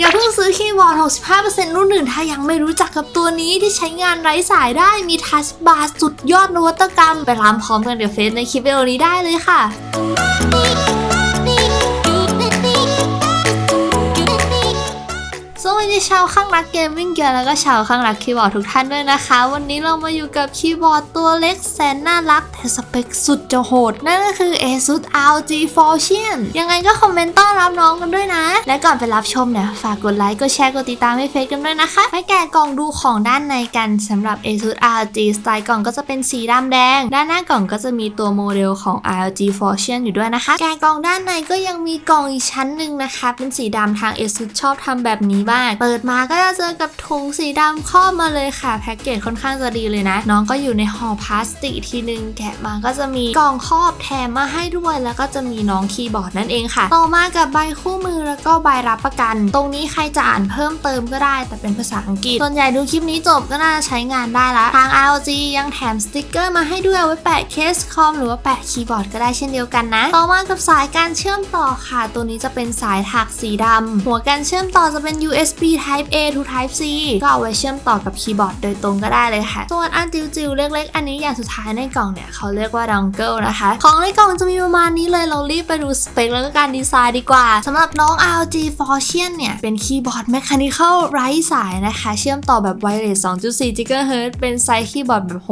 อย่าเพิ่งซื้อคีย์บอร์ด 65%รุ่นอื่นถ้ายังไม่รู้จักกับตัวนี้ที่ใช้งานไร้สายได้ มีทัชบาร์สุดยอดนวัตกรรม ไปรามพร้อมกันเดี๋ยวเฟซในคลิปวิดีโอนี้ได้เลยค่ะ วัสดีชาวข้างรักเกมมิ่งเกียร์แล้วก็ชาวข้างรักคีย์บอร์ดทุกท่านด้วยนะคะ วันนี้เรามาอยู่กับคีย์บอร์ดตัวเล็กแสนน่ารักแต่สเปคสุดจะโหด นั่นก็คือ ASUS ROG Fortune ยังไงก็คอมเมนต์ต้อนรับน้องกันด้วยนะ และก่อนไปรับชมเนี่ยฝากกดไลค์กดแชร์กดติดตามให้เฟซกันด้วยนะคะไปแกะกล่องดูของด้านในกันสำหรับ ASUS ROG สไตล์กล่องก็จะเป็นสีดำแดง ด้านหน้ากล่องก็จะมีตัวโมเดลของ ROG Fortune อยู่ด้วยนะคะ แกะกล่องด้านในก็ยังมีกล่องอีกชั้นหนึ่งนะคะเป็นสีดำทาง ASUS ชอบทำแบบนี้มาก เปิดมาก็จะเจอกับถุงสีดำครอบมาเลยค่ะ แพ็กเกจค่อนข้างจะดีเลยนะ น้องก็อยู่ในห่อพลาสติกอีกทีนึงแกะมาก็จะมีกล่องครอบแถมมาให้ด้วยแล้วก็จะมีน้องคีย์บอร์ดนั่นเองค่ะ ต่อมากับใบคู่มือแล้วก็ใบรับประกัน ตรงนี้ใครจะอ่านเพิ่มเติมก็ได้ แต่เป็นภาษาอังกฤษ ส่วนใหญ่ดูคลิปนี้จบก็น่าจะใช้งานได้ละทาง ROG ยังแถมสติกเกอร์มาให้ด้วยไว้แปะเคสคอมหรือว่าแปะคีย์บอร์ดก็ได้เช่นเดียวกันนะ ต่อมากับสายการเชื่อมต่อค่ะ ตัวนี้จะเป็นสายถักสีดำหัวการเชื่อมต่อจะเป็น USB Type A to Type C ก็เอาไว้เชื่อมต่อกับคีย์บอร์ดโดยตรงก็ได้เลยค่ะ ส่วนอันจิ๋วๆเล็ก ๆ อันนี้อย่างสุดท้ายในกล่องเนี่ยเขาเรียกว่าดองเกิลนะคะ ของในกล่องจะมีประมาณนี้เลยเรารีบไปดูสเปคแล้วก็การดีไซน์ดีกว่าสำหรับน้อง ROG Fortune เนี่ย เป็นคีย์บอร์ด Mechanical ไร้สายนะคะ เชื่อมต่อแบบ Wireless 2.4 GHz เป็นไซส์คีย์บอร์ดแบบ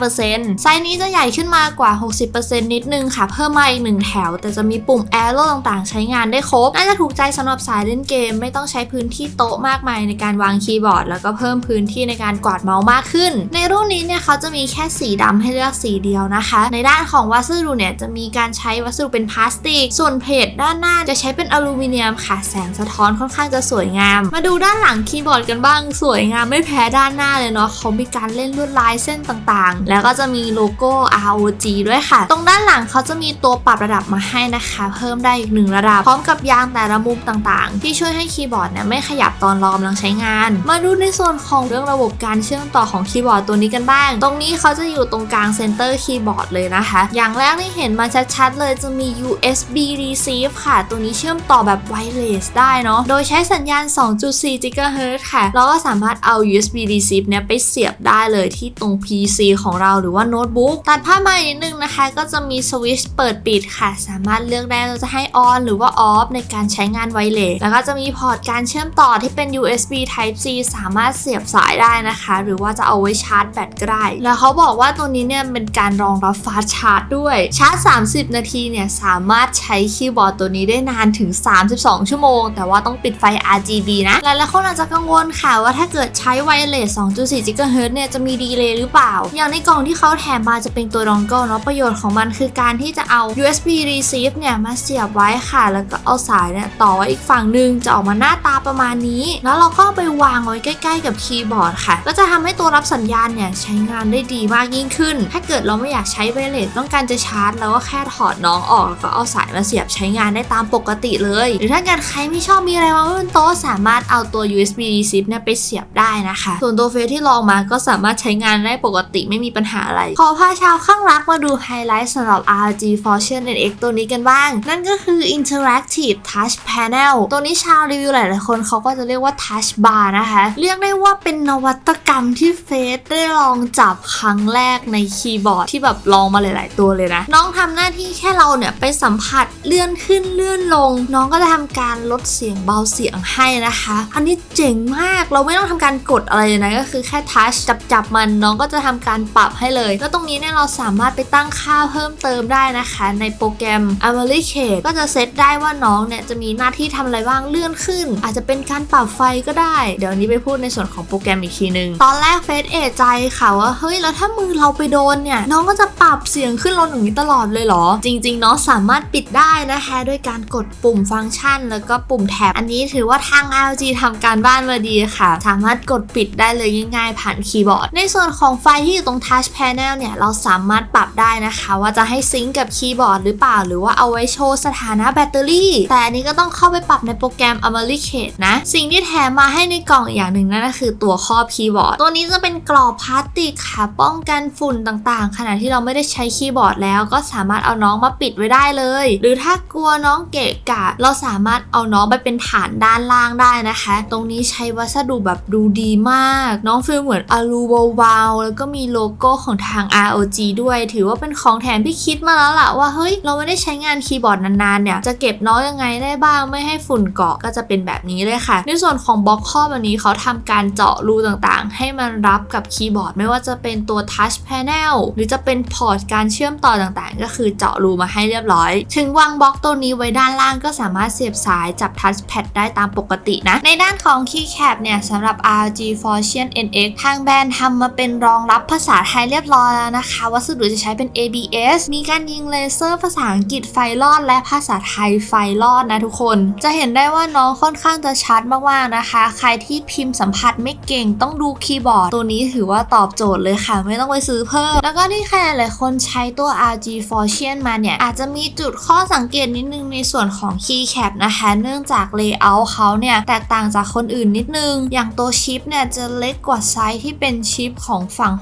65%ไซส์นี้จะใหญ่ขึ้นมากว่า 60%นิดนึงค่ะ เพิ่มมาอีกหนึ่งแถว แต่จะมีปุ่ม Arrow ต่างๆ ใช้งานได้ครบ น่าจะถูกใจสำหรับสายเล่นเกมไม่ต้องใช้พื้นที่โตะมากมายในการวางคีย์บอร์ด แล้วก็เพิ่มพื้นที่ในการกวาดเมาส์มากขึ้น ในรุ่นนี้เนี่ยเขาจะมีแค่สีดำให้เลือกสีเดียวนะคะ ในด้านของวัสดุเนี่ยจะมีการใช้วัสดุเป็นพลาสติก ส่วนเพจด้านหน้าจะใช้เป็นอลูมิเนียมค่ะ แสงสะท้อนค่อนข้างจะสวยงาม มาดูด้านหลังคีย์บอร์ดกันบ้าง สวยงามไม่แพ้ด้านหน้าเลยเนาะเขามีการเล่นลวดลายเส้นต่างๆ แล้วก็จะมีโลโก้ ROG ด้วยค่ะ ตรงด้านหลังเขาจะมีตัวปรับระดับมาให้นะคะ เพิ่มได้อีกหนึ่งระดับ พร้อมกับยางแต่ละมุมต่างๆ ที่ช่วยให้คีย์บอร์ดเนี่ยไม่ขยับตอนเรากำลังใช้งาน มาดูในส่วนของเรื่องระบบการเชื่อมต่อของคีย์บอร์ดตัวนี้กันบ้าง ตรงนี้เขาจะอยู่ตรงกลางเซนเตอร์คีย์บอร์ดเลยนะคะ อย่างแรกที่เห็นมาชัดๆเลยจะมี USB receive ค่ะ ตัวนี้เชื่อมต่อแบบ wireless ได้เนาะ โดยใช้สัญญาณ 2.4 GHz ค่ะ เราก็สามารถเอา USB receive เนี่ยไปเสียบได้เลยที่ตรง PC ของเราหรือว่าโน้ตบุ๊ก ตัดภาพมาอีกนิดนึงนะคะ ก็จะมีสวิตช์เปิดปิดค่ะ สามารถเลือกได้เราจะให้ on หรือว่า off ในการใช้งานไวเลส แล้วก็จะมีพอร์ตการเชื่อมต่อที่เป็น USB Type C สามารถเสียบสายได้นะคะ หรือว่าจะเอาไว้ชาร์จแบตก็ได้ แล้วเขาบอกว่าตัวนี้เนี่ยเป็นการรองรับฟาสชาร์จด้วย ชาร์จ 30 นาทีเนี่ยสามารถใช้คีย์บอร์ดตัวนี้ได้นานถึง 32 ชั่วโมง แต่ว่าต้องปิดไฟ RGB นะหลายๆคนอาจจะกังวลค่ะว่าถ้าเกิดใช้ไวเลส 2.4 GHz เนี่ยจะมีดีเลย์หรือเปล่า อย่างในกล่องที่เขาแถมมาจะเป็นตัวดองเกิลเนาะประโยชน์ของมันคือการที่จะเอา USB receive เนี่ยมาเสียบไว้ค่ะ แล้วก็เอาสายเนี่ยต่อไว้อีกฝั่งหนึ่งจะออกมาหน้าตาประมาณนี้แล้วเราก็ไปวางไว้ใกล้ ๆ กับคีย์บอร์ดค่ะ ก็จะทำให้ตัวรับสัญญาณเนี่ยใช้งานได้ดีมากยิ่งขึ้น ถ้าเกิดเราไม่อยากใช้ไวเลสต้องการจะชาร์จเราก็แค่ถอดน้องออกแล้วก็เอาสายมาเสียบใช้งานได้ตามปกติเลย หรือถ้าเกิดใครไม่ชอบมีอะไรวางไว้บนโต๊ะสามารถเอาตัว USB receive เนี่ยไปเสียบได้นะคะ ส่วนตัวเฟซที่ลองมาก็สามารถใช้งานได้ปกติไม่มีปัญหาอะไร ขอพาชาวข้างรักมาดูไฮไลท์สำหรับ RG Fortune NX ตัวนี้กันบ้าง นั่นก็คือ Interactive Touch Panel ตัวนี้ชาวรีวิวหลาย ๆ คนเขาก็จะเรียกว่า Touch Bar นะคะ เรียกได้ว่าเป็นนวัตกรรมที่เฟซได้ลองจับครั้งแรกในคีย์บอร์ดที่แบบลองมาหลาย ๆ ตัวเลยนะ น้องทำหน้าที่แค่เราเนี่ยไปสัมผัสเลื่อนขึ้นเลื่อนลง น้องก็จะทำการลดเสียงเบาเสียงให้นะคะ อันนี้เจ๋งมากเราไม่ต้องทำการกดอะไรเลยนะก็คือแค่ทัชจับจับมันน้องก็จะทำการปรับให้เลยแล้วตรงนี้เนี่ยเราสามารถไปตั้งค่าเพิ่มเติมได้นะคะ ในโปรแกรม a m a l i c a t e ก็จะเซตได้ว่าน้องเนี่ยจะมีหน้าที่ทำอะไรบ้างเลื่อนขึ้น อาจจะเป็นการปรับไฟก็ได้ เดี๋ยวนี้ไปพูดในส่วนของโปรแกรมอีกทีนึง ตอนแรกเฟซเอะใจค่ะว่าเฮ้ยแล้วถ้ามือเราไปโดนเนี่ย น้องก็จะปรับเสียงขึ้นลงอย่างนี้ตลอดเลยเหรอ จริงๆน้องสามารถปิดได้นะคะด้วยการกดปุ่มฟังก์ชัน แล้วก็ปุ่มแท็บอันนี้ถือว่าทาง LG ทำการบ้านมาดีค่ะ สามารถกดปิดได้เลยง่ายๆ ผ่านคีย์บอร์ด ในส่วนของไฟที่อยู่ตรง Touch Panel เนี่ยเราสามารถปรับได้นะคะ ว่าจะให้ซิงก์กับคีย์บอร์ดหรือเปล่า หรือว่าเอาไว้โชว์สถานะแบตเตอรี่ แต่อันนี้ก็ต้องเข้าไปปรับในโปรแกรม a m a l i c a t e นะสิ่งที่แถมมาให้ในกล่องอีกอย่างหนึ่งนั่นก็คือตัวครอบคีย์บอร์ด ตัวนี้จะเป็นกรอบพลาสติกค่ะป้องกันฝุ่นต่างๆ ขณะที่เราไม่ได้ใช้คีย์บอร์ดแล้ว ก็สามารถเอาน้องมาปิดไว้ได้เลย หรือถ้ากลัวน้องเกะกะ เราสามารถเอาน้องไปเป็นฐานด้านล่างได้นะคะ ตรงนี้ใช้วัสดุแบบดูดีมาก น้องฟีลเหมือนอลูวาวแล้วก็มีโลโก้ของทาง ROG ด้วย ถือว่าเป็นของแถมที่คิดมาแล้วล่ะว่าเฮ้ยเราไม่ได้ใช้งานคีย์บอร์ดนานๆเนี่ยจะเก็บน้องยังไงได้บ้างไม่ให้ฝุ่นเกาะก็จะเป็นแบบนี้เลยค่ะในส่วนของบล็อกข้อวันนี้เขาทำการเจาะรูต่างๆ ให้มันรับกับคีย์บอร์ด ไม่ว่าจะเป็นตัว Touch Panel หรือจะเป็นพอร์ตการเชื่อมต่อต่างๆ ก็คือเจาะรูมาให้เรียบร้อย ถึงวางบล็อกตัวนี้ไว้ด้านล่างก็สามารถเสียบสายจับ Touch Pad ได้ตามปกตินะ ในด้านของ Keycap เนี่ยสำหรับ RG Fortune NX ทางแบรนด์ทำมาเป็นรองรับภาษาไทยเรียบร้อยแล้วนะคะ วัสดุจะใช้เป็น ABS มีการยิงเลเซอร์ภาษาอังกฤษไฟลอดและภาษาไทยไฟลอดนะทุกคน จะเห็นได้ว่าน้องค่อนข้างจะชัดมากๆนะคะ ใครที่พิมพ์สัมผัสไม่เก่งต้องดูคีย์บอร์ด ตัวนี้ถือว่าตอบโจทย์เลยค่ะ ไม่ต้องไปซื้อเพิ่ม แล้วก็ที่ใครหลายคนใช้ตัว RG Fortune มาเนี่ย อาจจะมีจุดข้อสังเกตนิดนึงในส่วนของ Keycap นะคะ เนื่องจาก Layout เขาเนี่ย แตกต่างจากคนอื่นนิดนึง อย่างตัวชิปเนี่ยจะเล็กกว่าไซส์ที่เป็นชิปของฝั่ง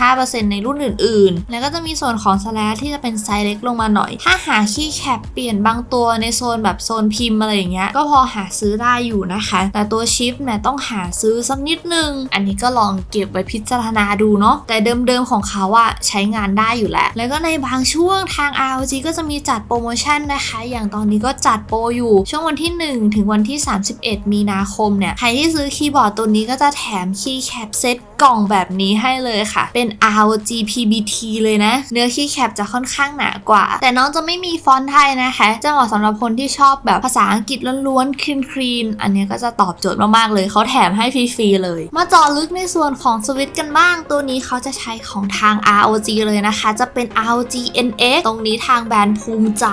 65%ในรุ่นอื่น ๆ แล้วก็จะมีส่วนของ slash ที่จะเป็นไซส์เล็กลงมาหน่อย ถ้าหา Keycap เปลี่ยนบางตัวในโซนแบบโซนพิมพ์อะไรอย่างเงี้ยก็พอหาซื้อได้อยู่นะคะแต่ตัวชิปเนี่ยต้องหาซื้อสักนิดนึง อันนี้ก็ลองเก็บไว้พิจารณาดูเนาะ แต่เดิมๆของเขาอะใช้งานได้อยู่แล้ว แล้วก็ในบางช่วงทาง ROG ก็จะมีจัดโปรโมชั่นนะคะ อย่างตอนนี้ก็จัดโปรอยู่ ช่วงวันที่ 1 ถึงวันที่ 31 มีนาคมเนี่ย ใครที่ซื้อคีย์บอร์ดตัวนี้ก็จะแถมคีย์แคปเซต กล่องแบบนี้ให้เลยค่ะ เป็น ROG PBT เลยนะ เนื้อคีย์แคปจะค่อนข้างหนากว่า แต่น้องจะไม่มีฟอนต์ไทยนะคะ จะเหมาะสำหรับคนที่ชอบแบบภาษาอังกฤษล้วนๆคลีนๆอันนี้ก็จะตอบโจทย์มากๆเลย เขาแถมให้ฟรีๆเลย มาจาะลึกในส่วนของสวิตกันบ้าง ตัวนี้เขาจะใช้ของทาง ROG เลยนะคะ จะเป็น ROG NX ตรงนี้ทางแบรนด์ภูมิใจ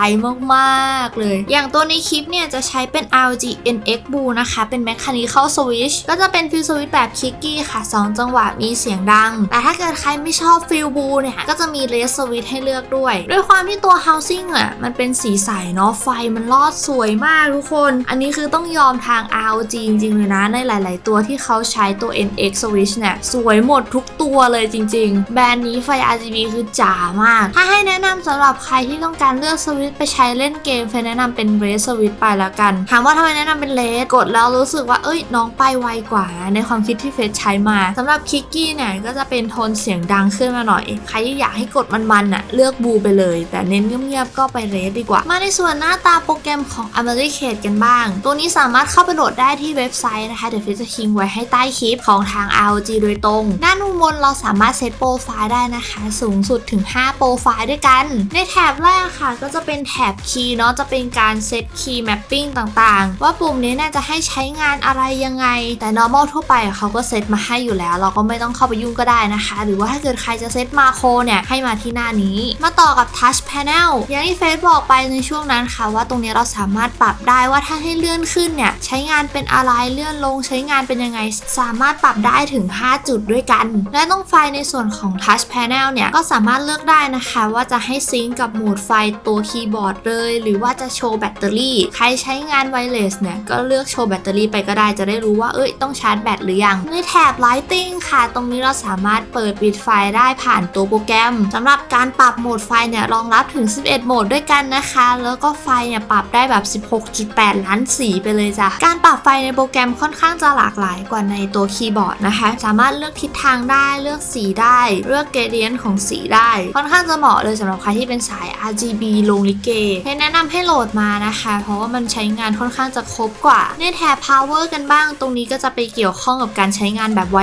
มากๆเลย อย่างตัวในคลิปเนี่ยจะใช้เป็น ROG NX Blue นะคะ เป็น Mechanical Switch ก็จะเป็นฟิลสวิตแบบคิกกี้ค่ะ 2 จังหวะมีเสียงดัง แต่ถ้าเกิดใครไม่ชอบฟิลบูเนี่ย ก็จะมีเลสสวิตให้เลือกด้วย ด้วยความที่ตัว housing อะ มันเป็นสีใสเนาะ ไฟมันลอดสวยมากทุกคน อันนี้คือต้องยอมทาง ROG จริงๆเลยนะ ในหลาย ๆ ตัวที่เขาใช้ตัว NX Switch เนี่ย สวยหมดทุกตัวเลยจริง ๆ แบรนด์นี้ไฟ RGB คือจ๋ามาก ถ้าให้แนะนำสำหรับใครที่ต้องการเลือกสวิตไปใช้เล่นเกมเฟแนะนำเป็นเรสสวิตไปแล้วกัน ถามว่าทำไมแนะนำเป็นเลสกดแล้วรู้สึกว่าเอ้ยน้องไปไวกว่าในความคิดที่เฟซใช้มาสำหรับคิกกี้เนี่ยก็จะเป็นโทนเสียงดังขึ้นมาหน่อย ใครที่อยากให้กดมันๆน่ะเลือกบูไปเลย แต่เน้นเงียบๆก็ไปเรสดีกว่า มาในส่วนหน้าตาโปรแกรมของ a m e r i c a d e กันบ้าง ตัวนี้สามารถเข้าไปโหลดได้ที่เว็บไซต์นะคะเดี๋ยวเฟซจะทิ้งไว้ให้ใต้คลิปของทาง ROG โดยตรงด้านบนเราสามารถเซตโปรไฟล์ได้นะคะ สูงสุดถึง 5 โปรไฟล์ด้วยกัน ในแถบแรกค่ะ ก็จะเป็นแถบคีย์เนาะจะเป็นการเซตคีย์แมปปิ้งต่างๆ ว่าปุ่มนี้น่าจะให้ใช้งานอะไรยังไง แต่ normal ทั่วไปเขาก็เซตมาให้อยู่แล้วเราก็ไม่ต้องเข้าไปยุ่งก็ได้นะคะ หรือว่าถ้าเกิดใครจะเซตมาโครเนี่ยให้มาที่หน้านี้ มาต่อกับ touch panel อย่างที่เฟซบอกไปในช่วงนั้นค่ะ ว่าตรงนี้เราสามารถปรับได้ว่าถ้าให้เลื่อนขึ้นเนี่ยใช้งานเป็นอะไรเลื่อนลงใช้งานเป็นยังไง สามารถปรับได้ถึง 5 จุดด้วยกัน และตรงไฟในส่วนของ touch panel เนี่ยก็สามารถเลือกได้นะคะ ว่าจะให้ซิงก์กับโหมดไฟตัวคีย์บอร์ดเลย หรือว่าจะโชว์แบตเตอรี่ ใครใช้งานไวเลสเนี่ยก็เลือกโชว์แบตเตอรี่ไปก็ได้จะได้รู้ว่าเอ้ยต้องชาร์จแบตหรือยังในแถบ lighting ค่ะตรงนี้เราสามารถเปิดปิดไฟได้ผ่านตัวโปรแกรมสำหรับการปรับโหมดไฟเนี่ยรองรับถึง 11 โหมดด้วยกันนะคะ แล้วก็ไฟเนี่ยปรับได้แบบ 16.8 ล้านสีไปเลยจ้ะ การปรับไฟในโปรแกรมค่อนข้างจะหลากหลายกว่าในตัวคีย์บอร์ดนะคะ สามารถเลือกทิศทางได้เลือกสีได้ เลือกเกรเดียนของสีได้ ค่อนข้างจะเหมาะเลยสำหรับใครที่เป็นสาย RGB ลงลิเกให้แนะนำให้โหลดมานะคะ เพราะว่ามันใช้งานค่อนข้างจะครบกว่า ในแถบ power กันบ้าง ตรงนี้ก็จะไปเกี่ยวข้องกับการใช้งานแบบไ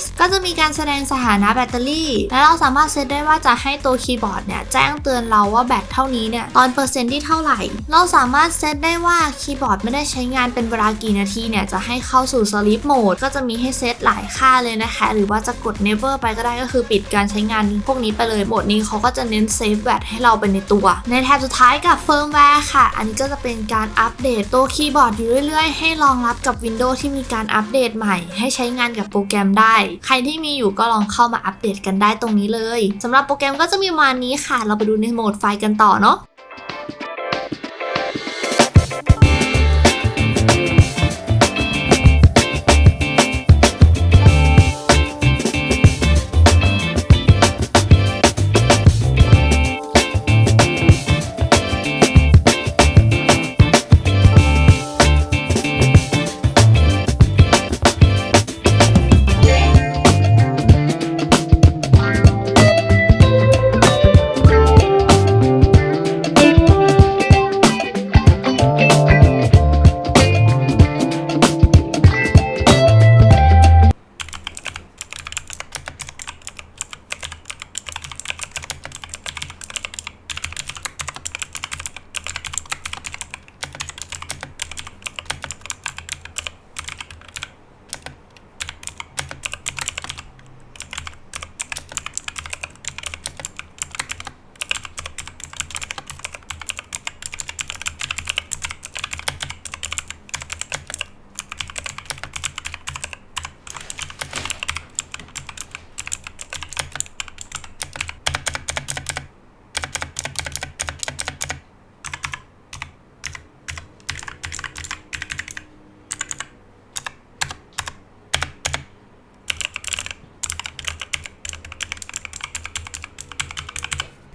วเลสก็จะมีการแสดงสถานะแบตเตอรี่ และเราสามารถเซตได้ว่าจะให้ตัวคีย์บอร์ดเนี่ยแจ้งเตือนเราว่าแบตเท่านี้เนี่ยตอนเปอร์เซ็นต์ที่เท่าไหร่ เราสามารถเซตได้ว่าคีย์บอร์ดไม่ได้ใช้งานเป็นเวลากี่นาทีเนี่ยจะให้เข้าสู่ sleep mode ก็จะมีให้เซตหลายค่าเลยนะคะ หรือว่าจะกด never ไปก็ได้ก็คือปิดการใช้งานพวกนี้ไปเลยโหมดนี้เขาก็จะเน้นเซฟแบตให้เราไปในตัว ในแถบสุดท้ายกับ firmware ค่ะ อันนี้ก็จะเป็นการอัปเดตตัวคีย์บอร์ดอยู่เรื่อยๆ ให้รองรับกับ Windows ที่มีการอัปเดตใหม่ ให้ใช้งานกับโปรแกรมได้ใครที่มีอยู่ก็ลองเข้ามาอัปเดตกันได้ตรงนี้เลยสำหรับโปรแกรมก็จะมีมานี้ค่ะ เราไปดูในโหมดไฟล์กันต่อเนาะ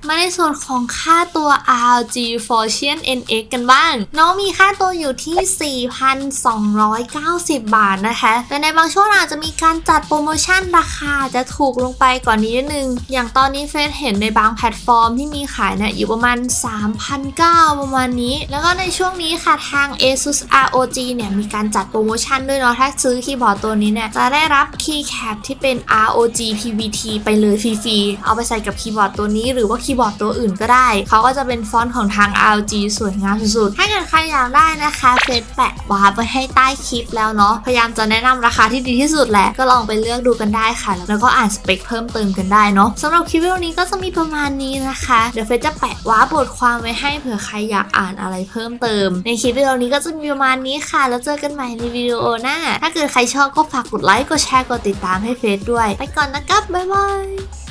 มาในส่วนของค่าตัว RG Fortune NX กันบ้าง น้องมีค่าตัวอยู่ที่ 4,290 บาทนะคะ แต่ในบางช่วงอาจจะมีการจัดโปรโมชั่นราคาจะถูกลงไปกว่านนี้นิดนึง อย่างตอนนี้เฟซเห็นในบางแพลตฟอร์มที่มีขายเนี่ยอยู่ประมาณ 3,900 ประมาณนี้ แล้วก็ในช่วงนี้ค่ะทาง ASUS ROG เนี่ยมีการจัดโปรโมชั่นด้วยเนาะ ถ้าซื้อคีย์บอร์ดตัวนี้เนี่ยจะได้รับคีย์แคปที่เป็น ROG PVT ไปเลยฟรีๆ เอาไปใส่กับคีย์บอร์ดตัวนี้หรือว่าคีย์บอร์ดตัวอื่นก็ได้ เขาก็จะเป็นฟอนต์ของทาง RG สวยงามสุดๆ ถ้าเกิดใครอยากได้นะคะเฟซแปะวาร์ปไว้ให้ใต้คลิปแล้วเนาะ พยายามจะแนะนำราคาที่ดีที่สุดแหละ ก็ลองไปเลือกดูกันได้ค่ะ แล้วก็อ่านสเปคเพิ่มเติมกันได้เนาะสำหรับคลิปวิดีโอนี้ก็จะมีประมาณนี้นะคะ เดี๋ยวเฟซจะแปะวาร์ปบทความไว้ให้เผื่อใครอยากอ่านอะไรเพิ่มเติม ในคลิปวิดีโอนี้ก็จะมีประมาณนี้ค่ะ แล้วเจอกันใหม่ในวิดีโอหน้า ถ้าเกิดใครชอบก็ฝากกดไลค์ กดแชร์ กดติดตามให้เฟซด้วย ไปก่อนนะครับบ๊ายบาย